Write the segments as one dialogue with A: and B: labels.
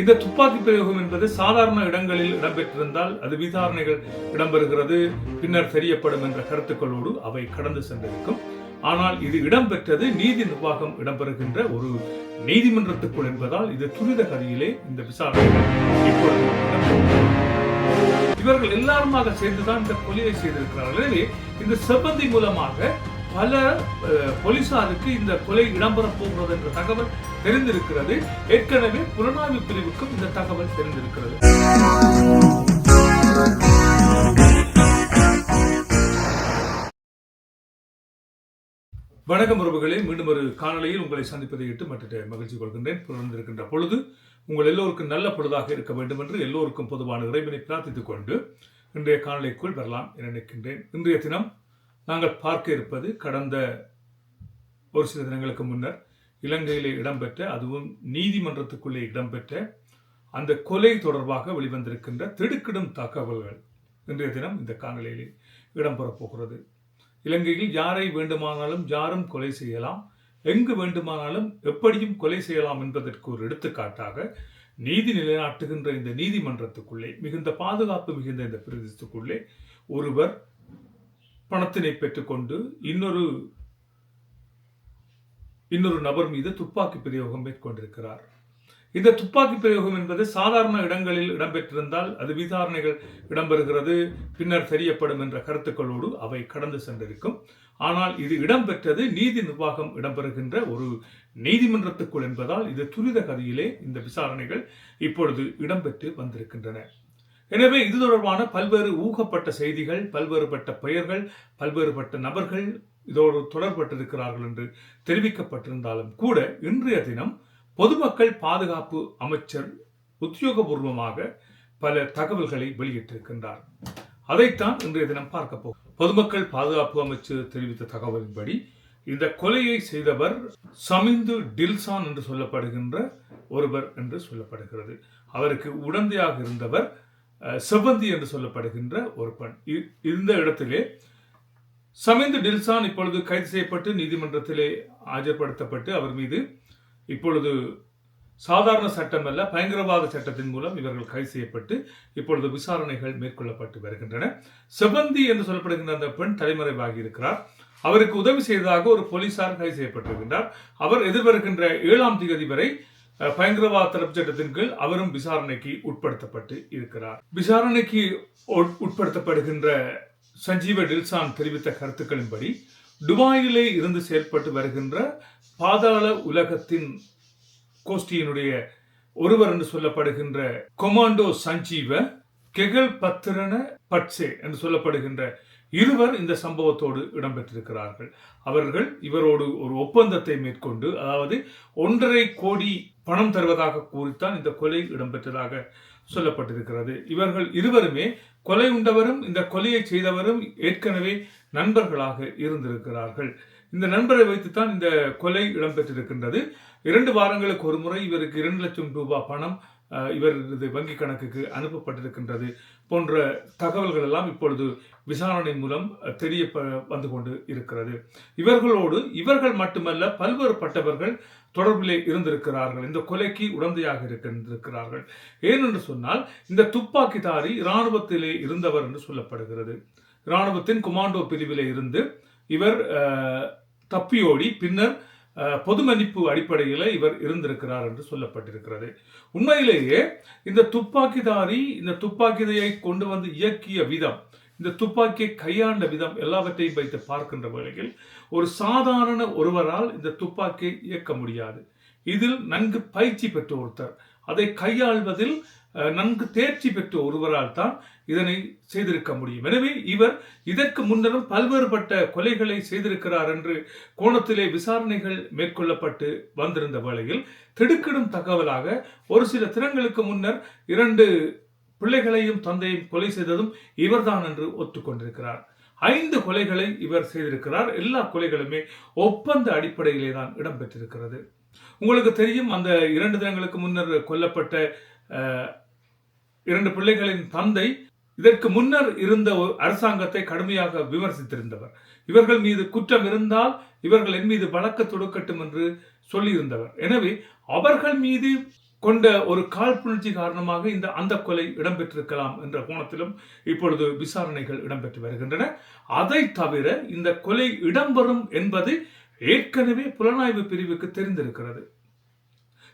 A: இந்த துப்பாக்கி பிரயோகம் என்பது சாதாரண இடங்களில் இடம்பெற்றிருந்தால் அது விசாரணைகள் இடம்பெறுகிறது பின்னர் தெரியப்படும் என்ற கருத்துக்களோடு அவை கடந்து சென்றிருக்கும். ஆனால் இது இடம்பெற்றது நீதி நிர்வாகம் இடம்பெறுகின்ற ஒரு நீதிமன்றத்துக்குள் என்பதால் இது துரித கதியிலே இந்த விசாரணைகள் இப்பொழுது இவர்கள் எல்லாருமாக சேர்ந்துதான் இந்த கொலையை செய்திருக்கிறார்கள். எனவே இந்த செவ்வந்தி மூலமாக பல போலீசாருக்கு இந்த கொலை இடம்பெற போகிறது என்ற தகவல் தெரிந்திருக்கிறது. ஏற்கனவே புலனாய்வு பிரிவுக்கும் இந்த தகவல் தெரிந்திருக்கிறது. வணக்கம் உறவுகளே. மீண்டும் ஒரு காணொலியில் உங்களை சந்திப்பதை இட்டு மற்ற மகிழ்ச்சி கொள்கின்றேன். பிறந்திருக்கின்ற பொழுது உங்கள் எல்லோருக்கும் நல்ல பொழுதாக இருக்க வேண்டும் என்று எல்லோருக்கும் பொதுவான இறைவனை பிரார்த்தித்துக் கொண்டு இன்றைய காணொலிக்குள் வரலாம் என நினைக்கின்றேன். இன்றைய தினம் நாங்கள் பார்க்க இருப்பது கடந்த ஒரு சில தினங்களுக்கு முன்னர் இலங்கையிலே இடம்பெற்ற அதுவும் நீதிமன்றத்துக்குள்ளே இடம்பெற்ற அந்த கொலை தொடர்பாக வெளிவந்திருக்கின்ற திடுக்கிடும் தகவல்கள் இன்றைய தினம் இந்த காணொளியில் இடம்பெறப் போகிறது. இலங்கையில் யாரை வேண்டுமானாலும் யாரும் கொலை செய்யலாம் எங்கு வேண்டுமானாலும் எப்படியும் கொலை செய்யலாம் என்பதற்கு ஒரு எடுத்துக்காட்டாக நீதி நிலைநாட்டுகின்ற இந்த நீதிமன்றத்துக்குள்ளே மிகுந்த பாதுகாப்பு மிகுந்த இந்த பிரதேசத்துக்குள்ளே ஒருவர் பணத்தினை பெற்றுக்கொண்டு இன்னொரு இன்னொரு நபர் மீது துப்பாக்கி பிரயோகம் மேற்கொண்டிருக்கிறார். இந்த துப்பாக்கி பிரயோகம் என்பது சாதாரண இடங்களில் இடம்பெற்றிருந்தால் அது விசாரணைகள் இடம்பெறுகிறது பின்னர் தெரியப்படும் என்ற கருத்துக்களோடு அவை கடந்து சென்றிருக்கும். ஆனால் இது இடம்பெற்றது நீதி நிர்வாகம் இடம்பெறுகின்ற ஒரு நீதிமன்றத்துக்குள் என்பதால் இது துரித கதியிலே இந்த விசாரணைகள் இப்பொழுது இடம்பெற்று வந்திருக்கின்றன. எனவே இது தொடர்பான பல்வேறு ஊகப்பட்ட செய்திகள் பல்வேறுபட்ட பெயர்கள் பல்வேறுபட்ட நபர்கள் இதோடு தொடர்பட்டிருக்கிறார்கள் என்று தெரிவிக்கப்பட்டிருந்தாலும் கூட இன்றைய தினம் பொதுமக்கள் பாதுகாப்பு அமைச்சர் உத்தியோகபூர்வமாக பல தகவல்களை வெளியிட்டிருக்கின்றார். அதைத்தான் இன்றைய தினம் பார்க்க போகும் பொதுமக்கள் பாதுகாப்பு அமைச்சர் தெரிவித்த தகவலின்படி இந்த கொலையை செய்தவர் சமிந்து டில்சான் என்று சொல்லப்படுகின்ற ஒருவர் என்று சொல்லப்படுகிறது. அவருக்கு உடந்தையாக இருந்தவர் செவ்வந்தி என்று சொல்லப்படுகின்ற ஒரு பெண். இருந்த இந்த இடத்திலே சமிந்து டில்சான் இப்பொழுது கைது செய்யப்பட்டு நீதிமன்றத்திலே ஆஜர்படுத்தப்பட்டு அவர் மீது இப்பொழுது சாதாரண சட்டம் அல்ல பயங்கரவாத சட்டத்தின் மூலம் இவர்கள் கைது செய்யப்பட்டு இப்பொழுது விசாரணைகள் மேற்கொள்ளப்பட்டு வருகின்றன. செவந்தி என்று சொல்லப்படுகின்ற அந்த பெண் தலைமறைவாகி இருக்கிறார். அவருக்கு உதவி செய்ததாக ஒரு போலீசார் கைது செய்யப்பட்டிருக்கின்றார். அவர் எதிர்வருகின்ற ஏழாம் தேதி வரை பயங்கரவாத தடுப்பு சட்டத்தின் கீழ் அவரும் விசாரணைக்கு உட்படுத்தப்பட்டு இருக்கிறார். விசாரணைக்கு உட்- உட்படுத்தப்படுகின்ற சஞ்சீவ டில்சான் தெரிவித்த கருத்துக்களின்படி துபாயிலே இருந்து செயல்பட்டு வருகின்ற பாதாள உலகத்தின் கோஷ்டியினுடைய ஒருவர் என்று சொல்லப்படுகின்ற கொமாண்டோ சஞ்சீவ கெகல் பத்திரன பட்சே என்று சொல்லப்படுகின்ற இருவர் இந்த சம்பவத்தோடு இடம்பெற்றிருக்கிறார்கள். அவர்கள் இவரோடு ஒரு ஒப்பந்தத்தை மேற்கொண்டு அதாவது ஒன்றரை கோடி பணம் தருவதாக கூறித்தான் இந்த கொலை இடம்பெற்றதாக சொல்லப்பட்டிருக்கிறது. இவர்கள் இருவருமே கொலை உண்டவரும் இந்த கொலையை செய்தவரும் ஏற்கனவே நண்பர்களாக இருந்திருக்கிறார்கள். இந்த நண்பரை வைத்துத்தான் இந்த கொலை இடம்பெற்றிருக்கின்றது. இரண்டு வாரங்களுக்கு ஒரு முறை இவருக்கு இரண்டு லட்சம் ரூபாய் பணம் இவரது வங்கி கணக்குக்கு அனுப்பப்பட்டிருக்கின்றது போன்ற தகவல்கள் எல்லாம் இப்பொழுது விசாரணை மூலம் தெரிய வந்து கொண்டு இருக்கிறது. இவர்களோடு இவர்கள் மட்டுமல்ல பல்வேறுபட்டவர்கள் தொடர்பிலே இருந்திருக்கிறார்கள். இந்த கொலைக்கு உடந்தையாக இருக்கின்றிருக்கிறார்கள். ஏனென்று சொன்னால் இந்த துப்பாக்கிதாரி இராணுவத்திலே இருந்தவர் என்று சொல்லப்படுகிறது. இராணுவத்தின் குமாண்டோ பிரிவிலே இருந்து இவர் தப்பியோடி பின்னர் பொது மதிப்பு அடிப்படையில் இவர் இருந்திருக்கிறார் என்று சொல்லப்பட்டிருக்கிறது. உண்மையிலேயே இந்த துப்பாக்கிதாரி இந்த துப்பாக்கிதையை கொண்டு வந்து இயக்கிய விதம் இந்த துப்பாக்கியை கையாண்ட விதம் எல்லாவற்றையும் வைத்து பார்க்கின்ற வேளையில் ஒரு சாதாரண ஒருவரால் இந்த துப்பாக்கியை இயக்க முடியாது. இதில் நன்கு பயிற்சி பெற்ற ஒருத்தர் அதை கையாள்வதில் நன்கு தேர்ச்சி பெற்ற ஒருவரால் தான் இதனை செய்திருக்க முடியும். எனவே இவர் இதற்கு முன்னரும் பல்வேறுபட்ட கொலைகளை செய்திருக்கிறார் என்று கோணத்திலே விசாரணைகள் மேற்கொள்ளப்பட்டு வந்திருந்த வேளையில் திடுக்கிடும் தகவலாக ஒரு சில தினங்களுக்கு முன்னர் இரண்டு பிள்ளைகளையும் தந்தையும் கொலை செய்ததும் இவர்தான் என்று ஒத்துக்கொண்டிருக்கிறார். ஐந்து கொலைகளை இவர் செய்திருக்கிறார். எல்லா கொலைகளுமே ஒப்பந்த அடிப்படையிலே தான் இடம்பெற்றிருக்கிறது. உங்களுக்கு தெரியும் அந்த இரண்டு தினங்களுக்கு முன்னர் கொல்லப்பட்ட இரண்டு பிள்ளைகளின் தந்தை இதற்கு முன்னர் இருந்த ஒரு அரசாங்கத்தை கடுமையாக விமர்சித்திருந்தவர். இவர்கள் மீது குற்றம் இருந்தால் இவர்கள் என் மீது வழக்கு தொடுக்கட்டும் என்று சொல்லியிருந்தவர். எனவே அவர்கள் மீது கொண்ட ஒரு காழ்ப்புணர்ச்சி காரணமாக இந்த அந்த கொலை இடம்பெற்றிருக்கலாம் என்ற கோணத்திலும் இப்பொழுது விசாரணைகள் இடம்பெற்று வருகின்றன. அதை தவிர இந்த கொலை இடம்பெறும் என்பது ஏற்கனவே புலனாய்வு பிரிவுக்கு தெரிந்திருக்கிறது.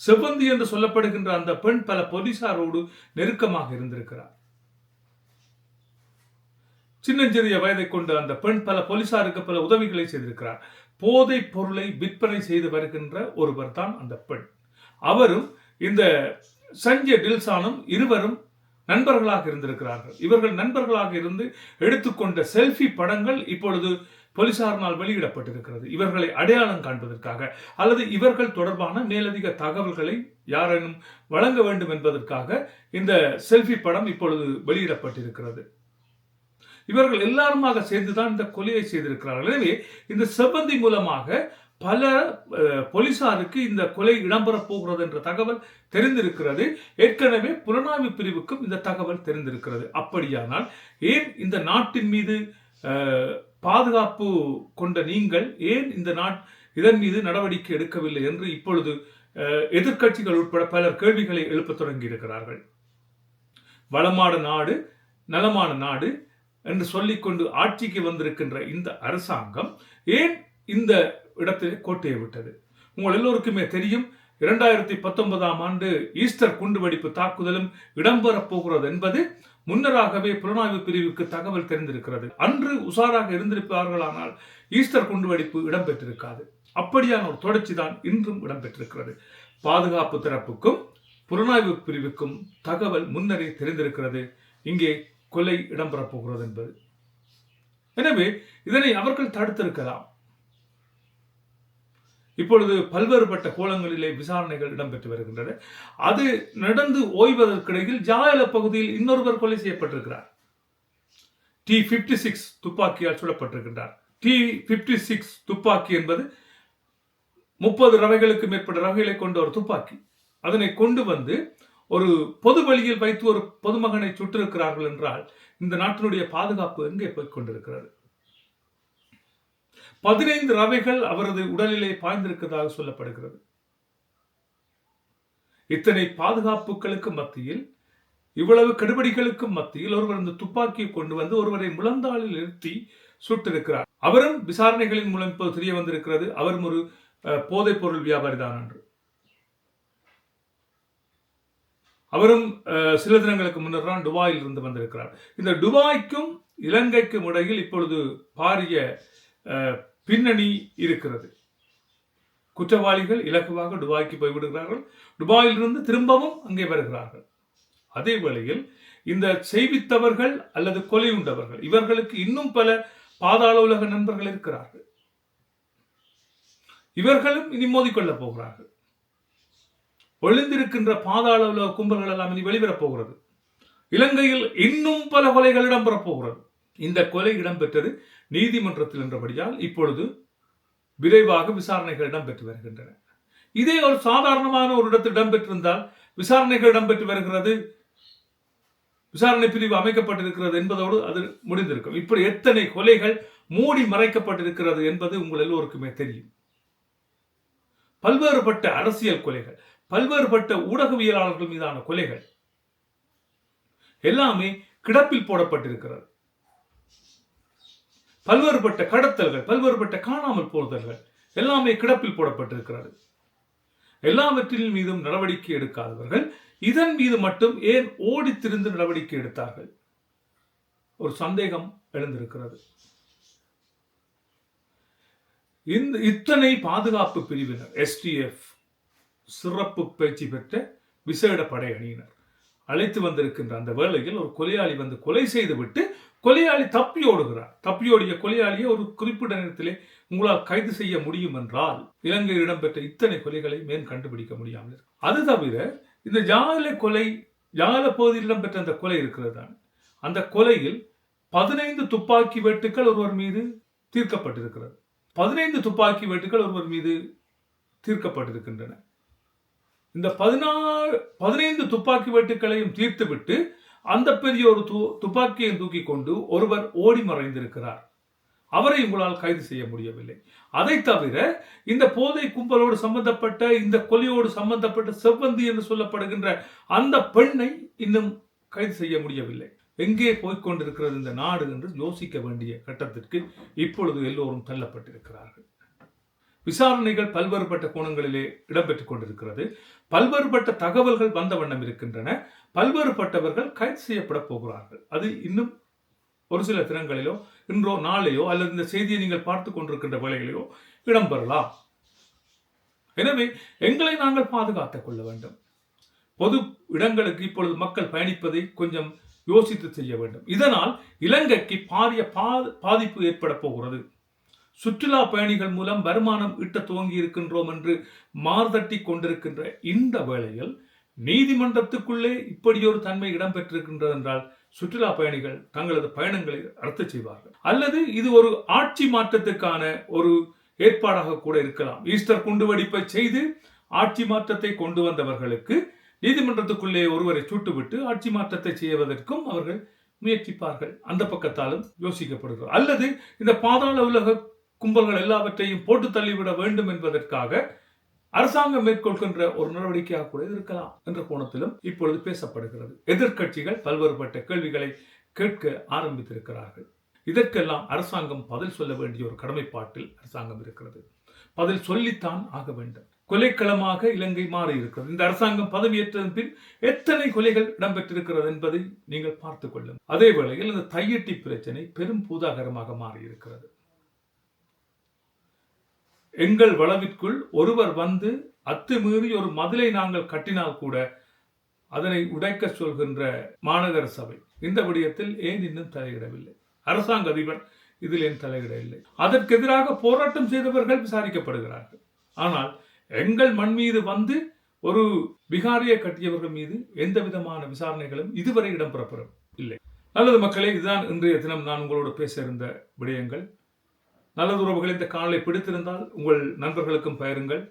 A: செவ்வந்தி என்று சொல்லப்படுகின்ற அந்த பெண் பல போலீசாரோடு நெருக்கமாக இருந்திருக்கிறார் சின்னஞ்சிறிய வயதை கொண்ட அந்த பெண் பல போலீசாருக்கு பல உதவிகளை செய்திருக்கிறார் போதைப் பொருளை விற்பனை செய்து வருகின்ற ஒருவர் தான் அந்த பெண். அவரும் இந்த சஞ்சய் டில்சானும் இருவரும் நண்பர்களாக இருந்திருக்கிறார்கள். இவர்கள் நண்பர்களாக இருந்து எடுத்துக்கொண்ட செல்ஃபி படங்கள் இப்பொழுது போலீசாரினால் வெளியிடப்பட்டிருக்கிறது. இவர்களை அடையாளம் காண்பதற்காக அல்லது இவர்கள் தொடர்பான மேலதிக தகவல்களை யாரேனும் வழங்க வேண்டும் என்பதற்காக இந்த செல்ஃபி படம் இப்பொழுது வெளியிடப்பட்டிருக்கிறது. இவர்கள் எல்லாருமாக சேர்ந்துதான் இந்த கொலையை செய்திருக்கிறார்கள். எனவே இந்த செவ்வந்தி மூலமாக பல போலீசாருக்கு இந்த கொலை இடம்பெறப் போகிறது என்ற தகவல் தெரிந்திருக்கிறது. ஏற்கனவே புலனாய்வு பிரிவுக்கும் இந்த தகவல் தெரிந்திருக்கிறது. அப்படியானால் ஏன் இந்த நாட்டின் மீது பாதுகாப்பு கொண்ட நீங்கள் ஏன் இந்த நாட் இதன் மீது நடவடிக்கை எடுக்கவில்லை என்று இப்பொழுது எதிர்கட்சிகள் எதிர்க்கட்சிகள் உட்பட பலர் கேள்விகளை எழுப்பத் தொடங்கி இருக்கிறார்கள் வளமான நாடு நலமான நாடு என்று சொல்லிக்கொண்டு ஆட்சிக்கு வந்திருக்கின்ற இந்த அரசாங்கம் ஏன் இந்த இடத்திலே கோட்டையை விட்டது? உங்கள் எல்லோருக்குமே தெரியும் இரண்டாயிரத்தி பத்தொன்பதாம் ஆண்டு ஈஸ்டர் குண்டுவெடிப்பு தாக்குதலும் இடம்பெறப் போகிறது என்பது முன்னராகவே புலனாய்வு பிரிவுக்கு தகவல் தெரிந்திருக்கிறது. அன்று உஷாராக இருந்திருப்பார்களானால் ஈஸ்டர் குண்டுவெடிப்பு இடம்பெற்றிருக்காது. அப்படியான ஒரு தொடர்ச்சி தான் இன்றும் இடம்பெற்றிருக்கிறது. பாதுகாப்பு தரப்புக்கும் புலனாய்வு பிரிவுக்கும் தகவல் முன்னரே தெரிந்திருக்கிறது. இங்கே கொலை இடம்பெறப் போகிறது என்பது. எனவே இதனை அவர்கள் தடுத்திருக்கலாம். இப்பொழுது பல்வேறுபட்ட கோலங்களிலே விசாரணைகள் இடம்பெற்று வருகின்றன. அது நடந்து ஓய்வதற்கிடையில் ஜாயல பகுதியில் இன்னொருவர் கொலை செய்யப்பட்டிருக்கிறார். டி பிப்டி சிக்ஸ் துப்பாக்கியால் சுடப்பட்டிருக்கின்றார் டி பிப்டி சிக்ஸ் துப்பாக்கி என்பது முப்பது ரவைகளுக்கு மேற்பட்ட ரவைகளை கொண்ட ஒரு துப்பாக்கி. அதனை கொண்டு வந்து ஒரு பொது வழியில் வைத்து ஒரு பொதுமகனை சுட்டிருக்கிறார்கள் என்றால் இந்த நாட்டினுடைய பாதுகாப்பு எங்கே போய்க் கொண்டிருக்கிறது? பதினைந்து ரவைகள் அவரது உடலிலே பாய்ந்திருக்கிறதாக சொல்லப்படுகிறது. இத்தனை பாதுகாப்புகளுக்கு மத்தியில் இவ்வளவு கடுபடிகளுக்கும் மத்தியில் ஒருவர் இந்த துப்பாக்கியை கொண்டு வந்து ஒருவரை முழந்தாளில் நிறுத்தி சுட்டிருக்கிறார். அவரும் விசாரணைகளின் மூலம் இப்போது தெரிய வந்திருக்கிறது அவரும் ஒரு அஹ், போதைப் பொருள் வியாபாரி தான் என்று. அவரும் அஹ், சில தினங்களுக்கு முன்னர் தான் துபாயில் இருந்து வந்திருக்கிறார். இந்த துபாய்க்கும் இலங்கைக்கும் இடையில் இப்பொழுது பாரிய அஹ், பின்னணி இருக்கிறது. குற்றவாளிகள் இலகுவாக துபாய்க்கு போய்விடுகிறார்கள். துபாயிலிருந்து திரும்பவும் அங்கே வருகிறார்கள். அதே வேளையில் இந்த செய்வித்தவர்கள் அல்லது கொலை உண்டவர்கள் இவர்களுக்கு இன்னும் பல பாதாள உலக நண்பர்கள் இருக்கிறார்கள். இவர்களும் இனி மோதிக்கொள்ளப் போகிறார்கள். ஒளிந்திருக்கின்ற பாதாள உலக கும்பல்கள் எல்லாம் இனி வெளிவரப் போகிறது. இலங்கையில் இன்னும் பல கொலைகள் இடம்பெறப் போகிறது. இந்த கொலை இடம்பெற்றது நீதிமன்றத்தில் என்றபடியால் இப்பொழுது விரைவாக விசாரணைகள் இடம்பெற்று வருகின்றன. இதே ஒரு சாதாரணமான ஒரு இடத்தில் இடம்பெற்றிருந்தால் விசாரணைகள் இடம்பெற்று வருகிறது. விசாரணை பிரிவு அமைக்கப்பட்டிருக்கிறது என்பதோடு அது முடிந்திருக்கும். இப்படி எத்தனை கொலைகள் மூடி மறைக்கப்பட்டிருக்கிறது என்பது உங்கள் எல்லோருக்குமே தெரியும். பல்வேறுபட்ட அரசியல் கொலைகள் பல்வேறுபட்ட ஊடகவியலாளர்கள் மீதான கொலைகள் எல்லாமே கிடப்பில் போடப்பட்டிருக்கிறது. பல்வேறுபட்ட கடத்தல்கள் பல்வேறுபட்ட காணாமல் போதல்கள் எல்லாமே கிடப்பில் போடப்பட்டிருக்கிறது. எல்லாவற்றின் மீதும் நடவடிக்கை எடுக்காதவர்கள் இதன் மீது மட்டும் ஏன் ஓடி திரிந்து நடவடிக்கை எடுத்தார்கள்? ஒரு சந்தேகம் எழுந்திருக்கிறது. இந்த இத்தனை பாதுகாப்பு பிரிவினர் எஸ்டிஎஃப் சிறப்பு பயிற்சி பெற்ற விசேட படை அணியினர் அழைத்து வந்திருக்கின்ற அந்த வேளையில் ஒரு கொலையாளி வந்து கொலை செய்துவிட்டு கொலையாளி தப்பி ஓடுகிறார். தப்பியோடிய கொலையாளியை ஒரு குறிப்பிட்ட நேரத்திலே உங்களால் கைது செய்ய முடியும் என்றால் இலங்கையில் இடம்பெற்ற இத்தனை கொலைகளை மேல் கண்டுபிடிக்க முடியாமல் அது தவிர இந்த ஜால கொலை ஜால பகுதியில் இடம்பெற்ற அந்த கொலை இருக்கிறது தான். அந்த கொலையில் பதினைந்து துப்பாக்கி வெட்டுக்கள் ஒருவர் மீது தீர்க்கப்பட்டிருக்கிறது. பதினைந்து துப்பாக்கி வெட்டுக்கள் ஒருவர் மீது தீர்க்கப்பட்டிருக்கின்றன. இந்த பதினாறு பதினைந்து துப்பாக்கி வெட்டுக்களையும் தீர்த்துவிட்டு அந்த பெரிய ஒரு து துப்பாக்கியை தூக்கி கொண்டு ஒருவர் ஓடி மறைந்திருக்கிறார். அவரை உங்களால் கைது செய்ய முடியவில்லை. அதை தவிர இந்த போதை கும்பலோடு சம்பந்தப்பட்ட இந்த கொலையோடு சம்பந்தப்பட்ட செவ்வந்தி என்று சொல்லப்படுகின்ற அந்த பெண்ணை இன்னும் கைது செய்ய முடியவில்லை. எங்கே போய்கொண்டிருக்கிறது இந்த நாடு என்று யோசிக்க வேண்டிய கட்டத்திற்கு இப்பொழுது எல்லோரும் தள்ளப்பட்டிருக்கிறார்கள். விசாரணைகள் பல்வேறுபட்ட கோணங்களிலே இடம்பெற்றுக் கொண்டிருக்கிறது. பல்வேறுபட்ட தகவல்கள் வந்த வண்ணம் இருக்கின்றன. பல்வேறுபட்டவர்கள் கைது செய்யப்பட போகிறார்கள். அது இன்னும் ஒரு சில தினங்களிலோ இன்றோ நாளையோ அல்லது இந்த செய்தியை நீங்கள் பார்த்து கொண்டிருக்கின்ற வேளைகளிலோ இடம்பெறலாம். எனவே எங்களை நாங்கள் பாதுகாத்துக் கொள்ள வேண்டும். பொது இடங்களுக்கு இப்பொழுது மக்கள் பயணிப்பதை கொஞ்சம் யோசித்து செய்ய வேண்டும். இதனால் இலங்கைக்கு பாரிய பா- பாதிப்பு ஏற்பட போகிறது. சுற்றுலா பயணிகள் மூலம் வருமானம் ஈட்ட துவங்கி இருக்கின்றோம் என்று மார்தட்டி கொண்டிருக்கின்ற இந்த வேளையில் நீதிமன்றத்துக்குள்ளே இப்படி ஒரு தன்மை இடம்பெற்றிருக்கின்றது என்றால் சுற்றுலா பயணிகள் தங்களது பயணங்களை ரத்து செய்வார்கள். அல்லது இது ஒரு ஆட்சி மாற்றத்துக்கான ஒரு ஏற்பாடாக கூட இருக்கலாம். ஈஸ்டர் குண்டு வெடிப்பை செய்து ஆட்சி மாற்றத்தை கொண்டு வந்தவர்களுக்கு நீதிமன்றத்துக்குள்ளே ஒருவரை சுட்டுவிட்டு ஆட்சி மாற்றத்தை செய்வதற்கும் அவர்கள் முயற்சிப்பார்கள். அந்த பக்கத்தாலும் யோசிக்கப்படுகிறது. அல்லது இந்த பாதாள உலக கும்பல்கள் எல்லாவற்றையும் போட்டு தள்ளிவிட வேண்டும் என்பதற்காக அரசாங்கம் மேற்கொள்கின்ற ஒரு நடவடிக்கையாக கூட இருக்கலாம் என்ற கோணத்திலும் இப்பொழுது பேசப்படுகிறது. எதிர்க்கட்சிகள் பல்வேறுபட்ட கேள்விகளை கேட்க ஆரம்பித்திருக்கிறார்கள். இதற்கெல்லாம் அரசாங்கம் பதில் சொல்ல வேண்டிய ஒரு கடமைப்பாட்டில் அரசாங்கம் இருக்கிறது. பதில் சொல்லித்தான் ஆக வேண்டும். கொலைக்களமாக இலங்கை மாறி இருக்கிறது இந்த அரசாங்கம் பதவியேற்றதன் பின் எத்தனை கொலைகள் இடம்பெற்றிருக்கிறது என்பதை நீங்கள் பார்த்துக் கொள்ளும் அதே வேளையில் இந்த தையட்டி பிரச்சனை பெரும் பூதாகரமாக மாறி இருக்கிறது எங்கள் வளவிற்குள் ஒருவர் வந்து அத்துமீறி ஒரு மதிலை நாங்கள் கட்டினால் கூட அதனை உடைக்க சொல்கின்ற மாநகர சபை. இந்த விடயத்தில் ஏன் இன்னும் தலையிடவில்லை? அரசாங்க அதிபர் இதில் ஏன் தலையிடவில்லை? அதற்கு எதிராக போராட்டம் செய்தவர்கள் விசாரிக்கப்படுகிறார்கள். ஆனால் எங்கள் மண் மீது வந்து ஒரு பிகாரியை கட்டியவர்கள் மீது எந்த விதமான விசாரணைகளும் இதுவரை இடம்பெறப்படும் இல்லை நல்லது மக்களே இதுதான் இன்றைய தினம் நான் உங்களோடு பேச இருந்த விடயங்கள். நல்லது உறவுகள் இந்த காணொலி பிடித்திருந்தால் உங்கள் நண்பர்களுக்கும் பகிருங்கள்.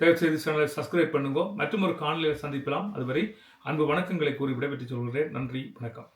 A: தயவுசெய்து சேனலை சப்ஸ்கிரைப் பண்ணுங்க. மற்றும் ஒரு காணொலியில் சந்திக்கலாம் அதுவரை அன்பு வணக்கங்களை கூறி விடைபெற்று சொல்கிறேன். நன்றி. வணக்கம்.